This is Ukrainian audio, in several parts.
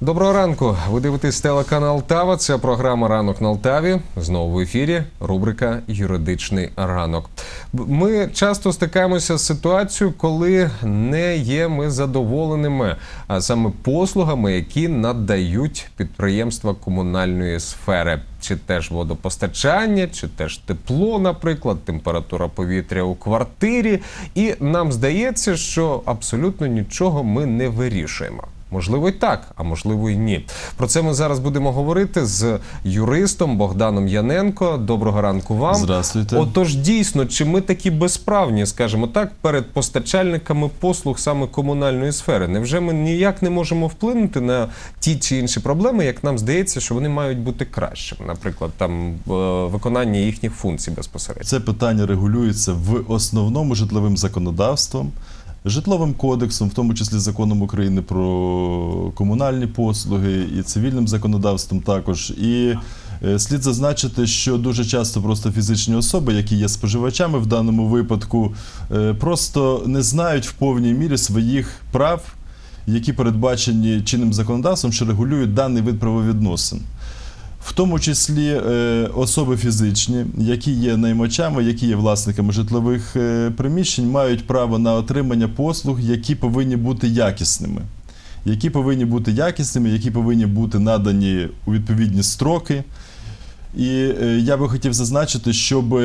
Доброго ранку. Ви дивитесь телеканал Тава. Це програма Ранок на Алтаві. Знову в ефірі. Рубрика Юридичний ранок. Ми часто стикаємося з ситуацією, коли не є ми задоволеними, а саме послугами, які надають підприємства комунальної сфери, чи теж водопостачання, чи теж тепло, наприклад, температура повітря у квартирі. І нам здається, що абсолютно нічого ми не вирішуємо. Можливо, і так, а можливо, і ні. Про це ми зараз будемо говорити з юристом Богданом Яненко. Доброго ранку вам. Здравствуйте. Отож, дійсно, чи ми такі безправні, скажімо так, перед постачальниками послуг саме комунальної сфери? Невже ми ніяк не можемо вплинути на ті чи інші проблеми, як нам здається, що вони мають бути кращими, наприклад, там е, виконання їхніх функцій безпосередньо? Це питання регулюється в основному житловим законодавством, житловим кодексом, в тому числі законом України про комунальні послуги і цивільним законодавством також. І е, слід зазначити, що дуже часто просто фізичні особи, які є споживачами в даному випадку, е, просто не знають в повній мірі своїх прав, які передбачені чинним законодавством, що регулюють даний вид правовідносин. В тому числі е, особи фізичні, які є наймачами, які є власниками житлових е, приміщень, мають право на отримання послуг, які повинні бути якісними. Які повинні бути якісними, які повинні бути надані у відповідні строки. І е, я би хотів зазначити, щоб,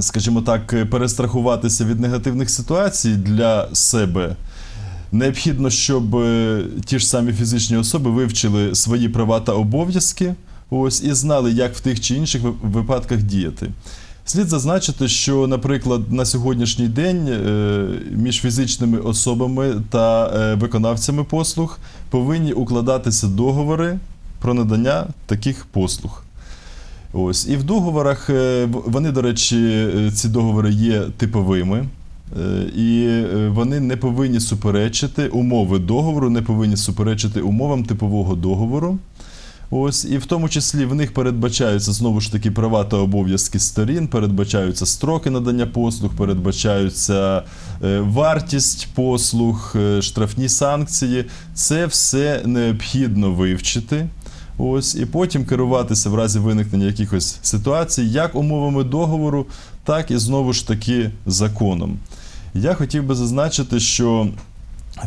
скажімо так, перестрахуватися від негативних ситуацій для себе. Необхідно, щоб е, ті ж самі фізичні особи вивчили свої права та обов'язки, ось і знали, як в тих чи інших випадках діяти. Слід зазначити, що, наприклад, на сьогоднішній день е, між фізичними особами та е, виконавцями послуг повинні укладатися договори про надання таких послуг. Ось і в договорах вони, до речі, ці договори є типовими. Е, І е, вони не повинні суперечити умови договору, не повинні суперечити умовам типового договору. Ось, і в тому числі в них передбачаються знову ж таки права та обов'язки сторін, передбачаються строки надання послуг, передбачаються е, вартість послуг, штрафні санкції. Це все необхідно вивчити. Ось, і потім керуватися в разі виникнення якихось ситуацій як умовами договору, так і знову ж таки законом. Я хотів би зазначити, що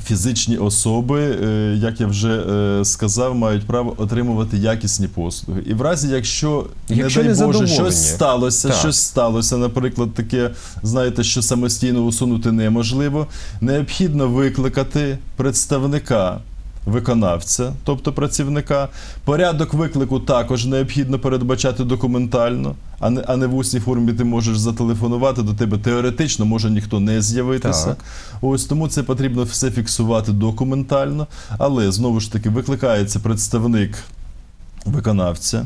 фізичні особи, е, як я вже е, сказав, мають право отримувати якісні послуги. І в разі, якщо, Якщо не не дай Боже, щось сталося, Так. щось сталося, наприклад, таке, знаєте, що самостійно усунути неможливо, необхідно викликати представника. Виконавця, тобто працівника, порядок виклику також необхідно передбачати документально, а не, а не в усній формі ти можеш зателефонувати до тебе теоретично, може ніхто не з'явитися. Так. Ось тому це потрібно все фіксувати документально, але знову ж таки викликається представник виконавця.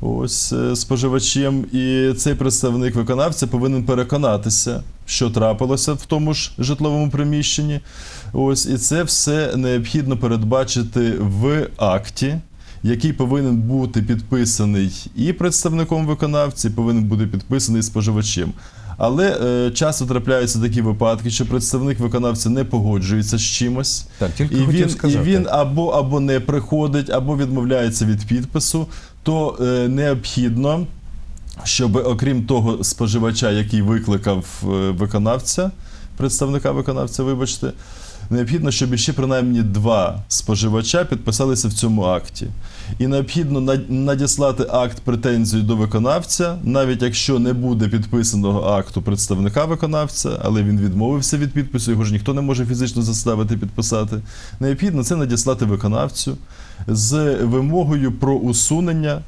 Ось е, споживачем, і цей представник виконавця повинен переконатися, що трапилося в тому ж житловому приміщенні. Ось і це все необхідно передбачити в акті, який повинен бути підписаний і представником виконавця, і повинен бути підписаний споживачем. Але е, часто трапляються такі випадки, що представник виконавця не погоджується з чимось. Так, тільки І він, сказати. і він або, або не приходить, або відмовляється від підпису, то е, необхідно, щоб окрім того споживача, який викликав е, виконавця, представника виконавця, вибачте, необхідно, щоб ще принаймні два споживача підписалися в цьому акті. І необхідно над- надіслати акт претензію до виконавця, навіть якщо не буде підписаного акту представника виконавця, але він відмовився від підпису, його ж ніхто не може фізично заставити підписати. Необхідно це надіслати виконавцю з вимогою про усунення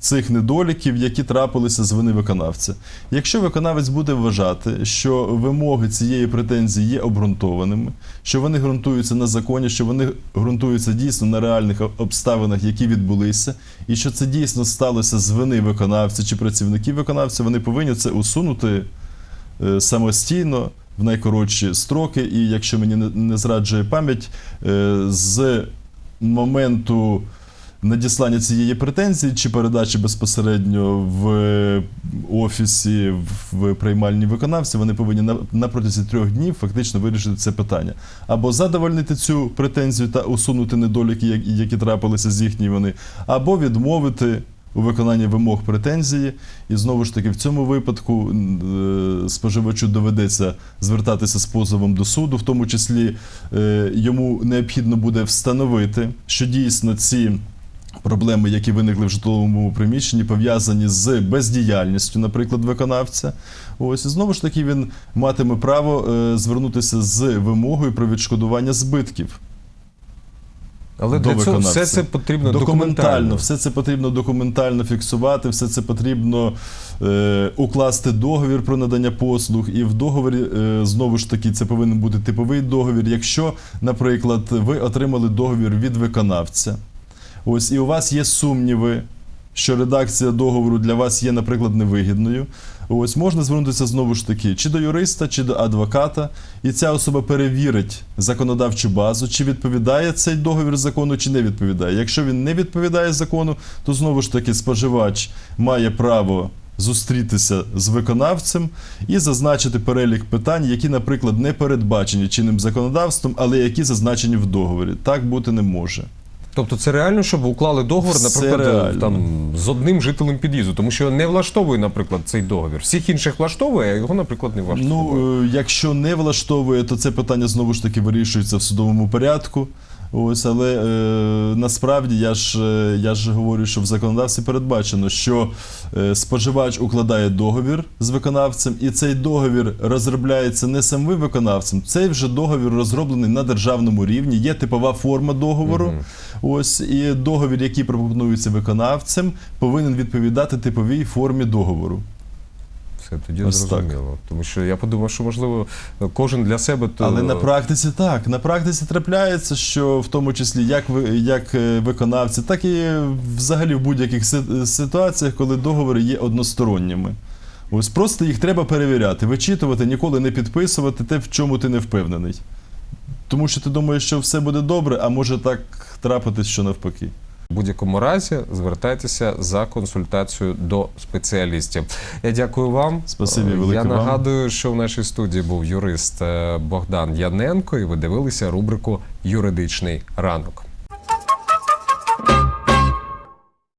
цих недоліків, які трапилися з вини виконавця. Якщо виконавець буде вважати, що вимоги цієї претензії є обґрунтованими, що вони ґрунтуються на законі, що вони ґрунтуються дійсно на реальних обставинах, які відбулися, і що це дійсно сталося з вини виконавця чи працівників виконавця, вони повинні це усунути е, самостійно в найкоротші строки. І якщо мені не- зраджує пам'ять, е, з моменту надіслання цієї претензії чи передачі безпосередньо в офісі, в приймальні виконавці, вони повинні на, протязі трьох днів фактично вирішити це питання. Або задовольнити цю претензію та усунути недоліки, які- трапилися з їхньої вини, або відмовити. У виконанні вимог претензії, і знову ж таки в цьому випадку е, споживачу доведеться звертатися з позовом до суду, в тому числі е, йому необхідно буде встановити, що дійсно ці проблеми, які виникли в житловому приміщенні, пов'язані з бездіяльністю, наприклад, виконавця. Ось і знову ж таки він матиме право е, звернутися з вимогою про відшкодування збитків. Але До для цього виконавця. все це потрібно документально, документально. все це потрібно документально фіксувати, все це потрібно е, укласти договір про надання послуг. І в договорі е, знову ж таки це повинен бути типовий договір. Якщо, наприклад, ви отримали договір від виконавця, ось і у вас є сумніви. Що редакція договору для вас є, наприклад, невигідною. Ось можна звернутися знову ж таки чи до юриста, чи до адвоката, і ця особа перевірить законодавчу базу, чи відповідає цей договір закону, чи не відповідає. Якщо він не відповідає закону, то знову ж таки споживач має право зустрітися з виконавцем і зазначити перелік питань, які, наприклад, не передбачені чинним законодавством, але які зазначені в договорі. Так бути не може. Тобто це реально, щоб уклали договор, Все наприклад, реально. там з одним жителем під'їзду, тому що не влаштовує, наприклад, цей договір. Всіх інших влаштовує, а його, наприклад, не влаштовує. Ну, е, якщо не влаштовує, то це питання знову ж таки вирішується в судовому порядку. Ось, але е, насправді я ж, е, я ж говорю, що в законодавстві передбачено, що е, споживач укладає договір з виконавцем, і цей договір розробляється не самим виконавцем, цей вже договір розроблений на державному рівні. Є типова форма договору. Мгм. Ось і договір, який пропонується виконавцем, повинен відповідати типовій формі договору. Все тоді Ось так. зрозуміло. Тому що я подумав, що можливо кожен для себе то Але на практиці так. На практиці трапляється, що в тому числі як ви як е, виконавці, так і взагалі в будь-яких ситуаціях, коли договори є односторонніми. Ось просто їх треба перевіряти, вичитувати, ніколи не підписувати те, в чому ти не впевнений. Тому що ти думаєш, що все буде добре, а може так трапитись, що навпаки. В будь-якому разі звертайтеся за консультацією до спеціалістів. Я дякую вам. Спасибі Е, велике Я вам. нагадую, що в нашій студії був юрист е, Богдан Яненко, і ви дивилися рубрику Юридичний ранок.